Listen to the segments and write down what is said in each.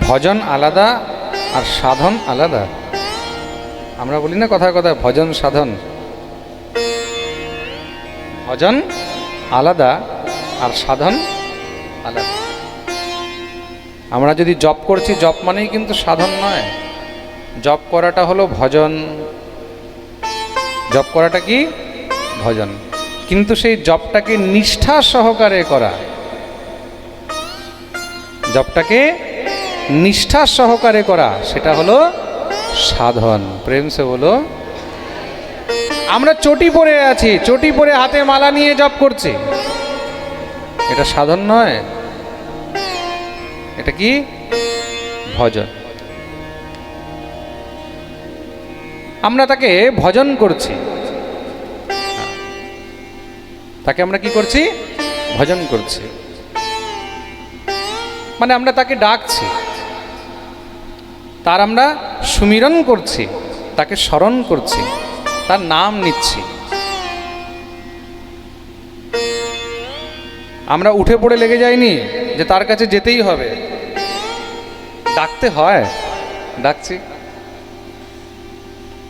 ভজন আলাদা আর সাধন আলাদা। আমরা বলি না কথায় কথায় ভজন সাধন। ভজন আলাদা আর সাধন আলাদা। আমরা যদি জপ করছি, জপ মানেই কিন্তু সাধন নয়। জপ করাটা হলো ভজন। জপ করাটা কি? ভজন। কিন্তু সেই জপটাকে নিষ্ঠা সহকারে করা। জপটাকে নিষ্ঠা সহকারে করা, সেটা হলো সাধন। প্রেম সে বলো, আমরা চটি পরে আছি, চটি পরে হাতে মালা নিয়ে জপ করছি। এটা সাধন নয়, এটা কি? ভজন। আমরা তাকে ভজন করছি। তাকে আমরা কি করছি? ভজন করছি। মানে আমরা তাকে ডাকছি। তার আমরা সুমিরন করছি, তাকে স্মরণ করছি, তার নাম নিচ্ছি। আমরা উঠে পড়ে লেগে যাইনি যে তার কাছে যেতেই হবে। ডাকতে হয়, ডাকছি।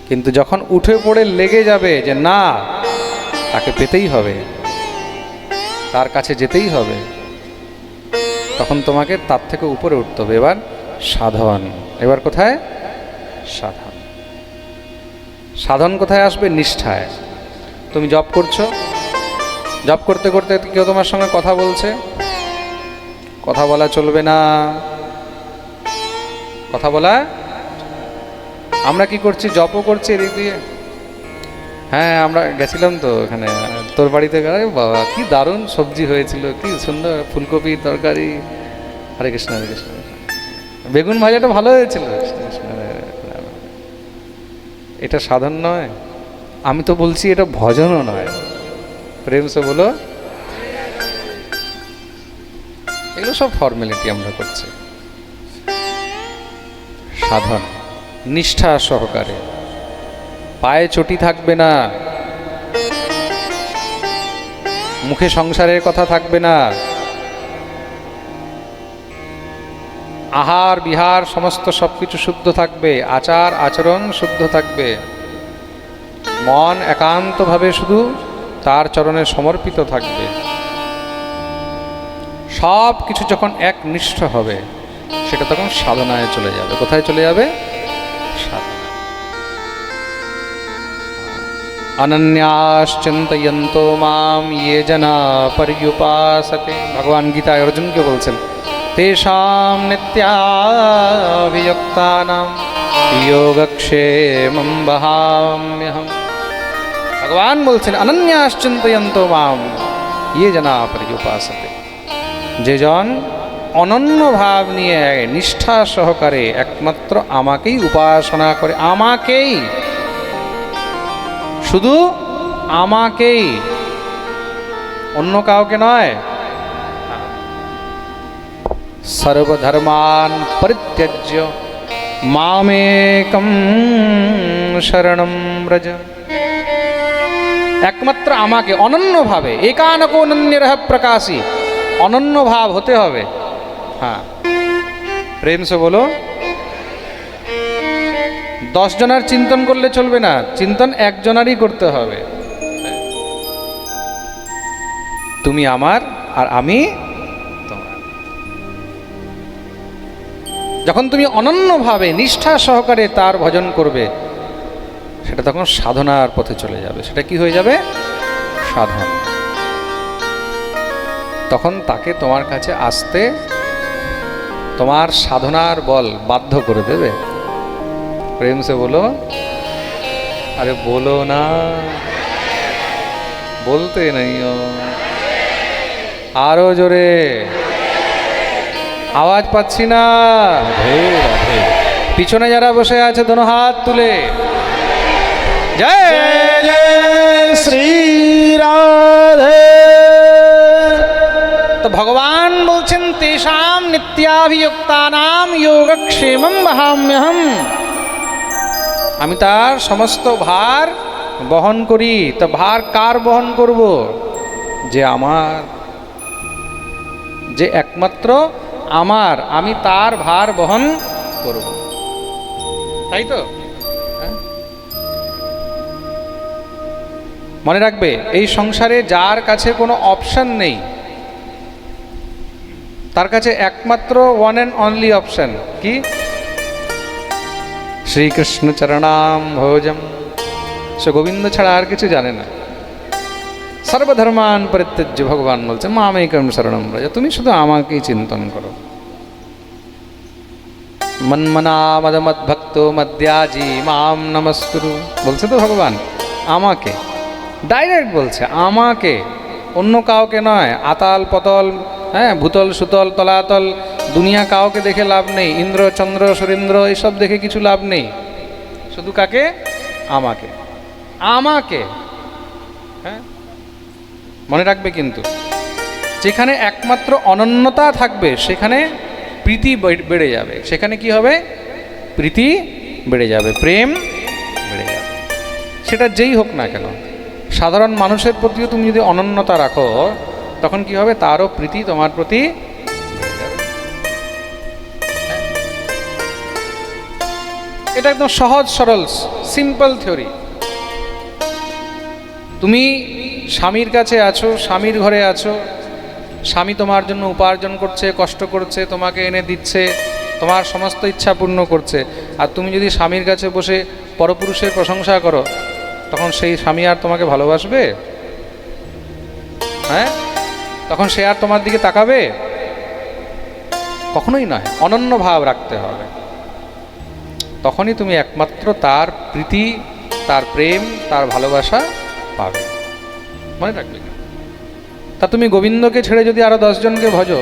কিন্তু যখন উঠে পড়ে লেগে যাবে যে না, তাকে পেতেই হবে। তার কাছে যেতেই হবে। তখন তোমাকে তার থেকে উপরে উঠতে হবে। এবার সাধন। এবার কোথায়? সাধন। সাধন কোথায় আসবে? নিষ্ঠায়। তুমি জব করছ? জব করতে করতে কেউ তোমার সঙ্গে কথা বলছে? কথা বলা চলবে না। কথা বলা আমরা কি করছি? জপও করছি এদিক দিয়ে। হ্যাঁ আমরা গেছিলাম তো এখানে। তোর বাড়িতে বাবা, কি দারুণ সবজি হয়েছিল, কি সুন্দর ফুলকপি তরকারি। হরে কৃষ্ণ হরে কৃষ্ণ। বেগুন ভাজাটা ভালো হয়েছিল। এটা সাধন নয়। আমি তো বলছি এটা ভজনও নয়। প্রেম সে বলো। এগুলো সব ফর্মালিটি আমরা করছি। সাধন, নিষ্ঠা সহকারে। পায়ে চটি থাকবে না। মুখে সংসারের কথা থাকবে না। আহার, বিহার, সমস্ত সব কিছু শুদ্ধ থাকবে, আচার, আচরণ শুদ্ধ থাকবে। মন একান্তভাবে শুধু তার চরণে সমর্পিত থাকবে। সব কিছু যখন একনিষ্ঠ হবে, সেটা তখন সাধনায় চলে যাবে। কোথায় চলে যাবে? সাধনা অনন্যাশ্চিন্তয়ন্ত মাম ইয়ে জনা পর্যুপাসতে। ভগবান গীতায় অর্জুনকে বলছেন তেষাম নিত্যাভিযুক্তানাম যোগক্ষেমম বহাম্যহম ভগবান বলছেন অনন্যাশ্চিন্তয়ন্ত মাম ইয়ে জনা পর্যুপাসতে যে জন অনন্য ভাব নিয়ে নিষ্ঠা সহকারে একমাত্র আমাকেই উপাসনা করে আমাকেই শুধু আমাকেই অন্য কাউকে নয় সর্বধর্মান পরিত্যজ্য মামেকম শরণম ব্রজ। একমাত্র আমাকে অনন্যভাবে, একানকো অনন্যরহ প্রকাশী অনন্য ভাব হতে হবে। হ্যাঁ। প্রেম সে বলো। দশ জনের চিন্তন করলে চলবে না, চিন্তন একজনারই করতে হবে। তুমি আমার আর আমি যখন তুমি অনন্যভাবে নিষ্ঠা সহকারে তার ভজন করবে, সেটা তখন সাধনার পথে চলে যাবে। সেটা কি হয়ে যাবে? সাধন। তখন তাকে তোমার কাছে আসতে তোমার সাধনার বল বাধ্য করে দেবে। প্রেম সে বলো, আরে বলো না, বলতে নেই। আরও জোরে। আওয়াজ পাচ্ছি না। পিছনে যারা বসে আছে দোনো হাত তুলে। জয় জয় শ্রী রাধে। তো ভগবান বলছেন তেষাম নিত্যাভিযুক্তানাম যোগক্ষেমম বহাম্যহম। আমি তার সমস্ত ভার বহন করি। তো ভার কার বহন করব? যে আমার যে একমাত্র আমার, আমি তার ভার বহন করব। তাই তো? হ্যাঁ? মনে রাখবে, এই সংসারে যার কাছে কোনো অপশন নেই, তার কাছে একমাত্র ওয়ান অ্যান্ড অনলি অপশন কি? শ্রীকৃষ্ণ চরণাম ভোজম। সে গোবিন্দ ছাড়া আর কিছু জানে না। সর্বধর্মান পরিত্যজ্য ভগবান বলছে মামেকম শরণম রাজা? তুমি শুধু আমাকেই চিন্তন করো। মন্মনা মদমদ ভক্ত মদ্যাজি মাম নমস্কুরু বলছে তো ভগবান, আমাকে? ডাইরেক্ট বলছে, আমাকে, অন্য কাউকে নয়, আতাল পতল হ্যাঁ ভূতল, সুতল, তলাতল, দুনিয়া কাউকে দেখে লাভ নেই, ইন্দ্র, চন্দ্র, সুরেন্দ্র, এইসব দেখে কিছু লাভ নেই। শুধু কাকে? আমাকে। আমাকে? হ্যাঁ মনে রাখবে কিন্তু। যেখানে একমাত্র অনন্যতা থাকবে, সেখানে প্রীতি বেড়ে- যাবে। সেখানে কি হবে? প্রীতি বেড়ে যাবে, প্রেম বেড়ে যাবে। সেটা যেই হোক না কেন, সাধারণ মানুষের প্রতিও তুমি যদি অনন্যতা রাখো, তখন কি হবে? তারও প্রীতি তোমার প্রতি এটা একদম সহজ সরল সিম্পল থিওরি তুমি স্বামীর কাছে আছো, স্বামীর ঘরে আছো, স্বামী তোমার জন্য উপার্জন করছে, কষ্ট করছে, তোমাকে এনে দিচ্ছে, তোমার সমস্ত ইচ্ছা পূর্ণ করছে। আর তুমি যদি স্বামীর কাছে বসে পরপুরুষের প্রশংসা করো, তখন সেই স্বামী আর তোমাকে ভালোবাসবে? হ্যাঁ? তখন সে আর তোমার দিকে তাকাবে? কখনোই নয়, অনন্য ভাব রাখতে হবে। তখনই তুমি একমাত্র তার প্রীতি, তার প্রেম, তার ভালোবাসা পাবে। মনে রাখবে তা তুমি গোবিন্দকে ছেড়ে যদি আরও দশজনকে ভজো,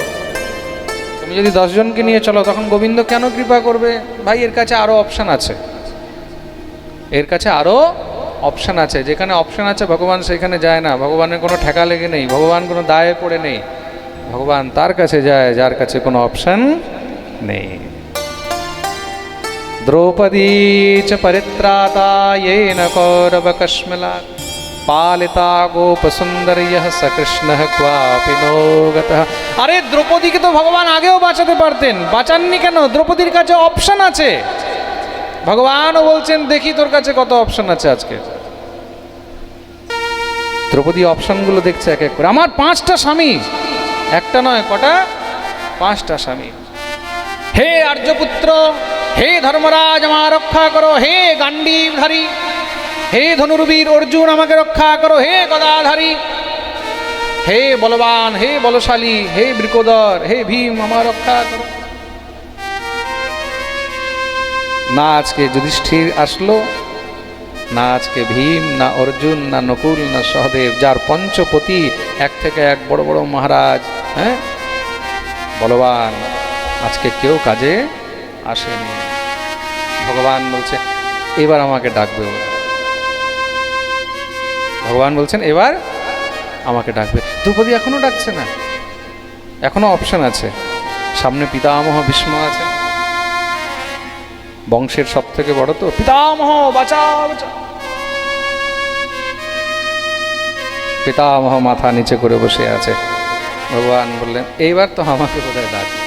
তুমি যদি দশজনকে নিয়ে চলো, তখন গোবিন্দ কেন কৃপা করবে? ভাই, এর কাছে আরও অপশান আছে। এর কাছে আরও অপশান আছে। যেখানে অপশান আছে, ভগবান সেখানে যায় না। ভগবানের কোনো ঠেকা লেগে নেই। ভগবান কোনো দায়ে পড়ে নেই। ভগবান তার কাছে যায়, যার কাছে কোনো অপশান নেই। দ্রৌপদী চ পরিত্রাতা কৌরব কশ্মলা পালিতা গোপসুন্দর্য স কৃষ্ণ ক্বাপি নো আরে দ্রৌপদীকে তো ভগবান আগেও বাঁচাতে পারতেন। বাঁচাননি কেন? দ্রৌপদীর কাছে অপশন আছে। ভগবানও বলছেন, দেখি তোর কাছে কত অপশন আছে আজকে। দ্রৌপদী অপশনগুলো দেখছে এক এক করে। আমার পাঁচটা স্বামী। একটা নয়, কটা? পাঁচটা স্বামী। হে আর্যপুত্র, হে ধর্মরাজ, আমার রক্ষা করো। হে গান্ডীবধারী হে ধনুর্বীর অর্জুন, আমাকে রক্ষা করো। হে গদাধারী, হে বলবান, হে বলশালী, হে বৃকোদর, হে ভীম, আমার রক্ষা করো। না আজকে যুধিষ্ঠির আসলো, না আজকে ভীম, না অর্জুন, না নকুল, না সহদেব, যার পঞ্চপতি, এক থেকে এক বড় বড় মহারাজ হ্যাঁ? বলবান, আজকে কেউ কাজে আসেনি। ভগবান বলছে, এবার আমাকে ডাকবে ওরা। ভগবান বলছেন, এবার আমাকে ডাকবে। দ্রৌপদী এখনও ডাকছে না। এখনও অপশন আছে। সামনে পিতামহ ভীষ্ম আছে বংশের সব থেকে বড় তো। পিতামহ, বাঁচাও। পিতামহ মাথা নিচে করে বসে আছে। ভগবান বললেন, এইবার তো আমাকে বোধহয় ডাকবে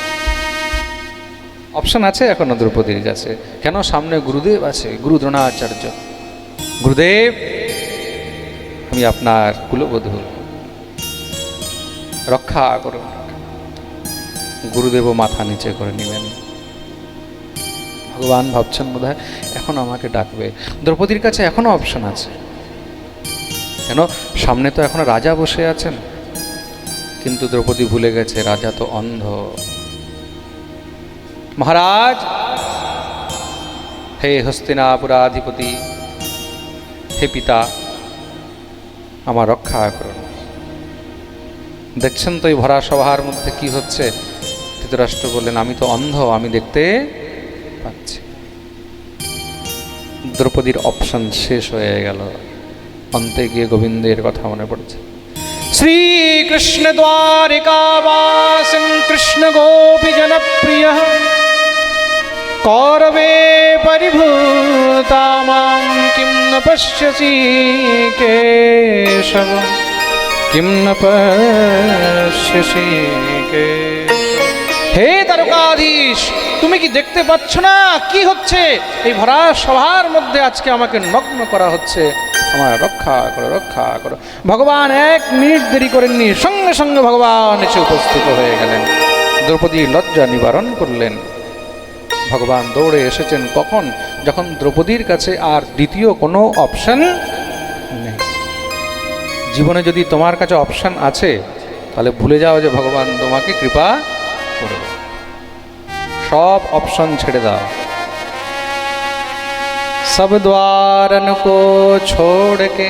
অপশন আছে এখনও দ্রৌপদীর কাছে। কেন? সামনে গুরুদেব আছে গুরু দ্রোণাচার্য গুরুদেব! আমি আপনার কুলবধূ। রক্ষা করুন। গুরুদেবও মাথা নিচে করে নেবেন ভগবান ভাবছেন বোধ এখন আমাকে ডাকবে। দ্রৌপদীর কাছে এখনও অপশন আছে। কেন? সামনে তো এখনও রাজা বসে আছেন। কিন্তু দ্রৌপদী ভুলে গেছে, রাজা তো অন্ধ। মহারাজ! হে হস্তিনাপুরাধিপতি! হে পিতা! আমার রক্ষা করুন দেখছেন তো এই ভরা সভার মধ্যে কি হচ্ছে? ধৃতরাষ্ট্র বললেন, আমি তো অন্ধ, আমি দেখতে পাচ্ছি। দ্রৌপদীর অপশন শেষ হয়ে গেল। অন্তে গিয়ে গোবিন্দের কথা মনে পড়ছে। শ্রীকৃষ্ণ দ্বারিকাবাসন কৃষ্ণ গোপী জনপ্রিয় করবে পরিভূতা মাম। পশ্যসি কেশব কিম ন পশ্যসি কেশব হে তারকাধীশ তুমি কি দেখতে পাচ্ছ না? কি হচ্ছে? এই ভরা সভার মধ্যে আজকে আমাকে নগ্ন করা হচ্ছে। আমার রক্ষা করো রক্ষা করো। ভগবান, এক মিনিট দেরি করেননি। সঙ্গে সঙ্গে ভগবান এসে উপস্থিত হয়ে গেলেন। দ্রৌপদী লজ্জা নিবারণ করলেন। ভগবান দৌড়ে এসেছেন কখন? যখন দ্রৌপদীর কাছে আর দ্বিতীয় কোনো অপশন নেই জীবনে যদি তোমার কাছে অপশন আছে তাহলে ভুলে যাও যে ভগবান তোমাকে কৃপা করবে সব অপশন ছেড়ে দাও सब द्वारन को छोड़ के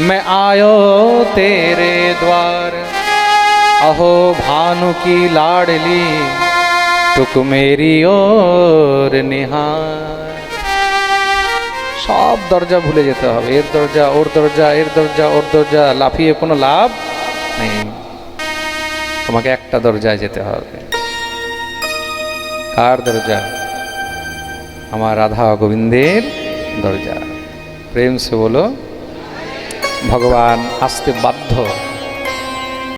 मैं आयो तेरे द्वार अहो भानु की लाडली टुक मेरी ओर निहार সব দরজা ভুলে যেতে হবে। এর দরজা, ওর দরজা, এর দরজা, ওর দরজা, লাফিয়ে কোনো লাভ নেই। তোমাকে একটা দরজায় যেতে হবে। কার দরজা? আমার রাধা গোবিন্দের দরজা। প্রেম সে বলো, ভগবান আসতে বাধ্য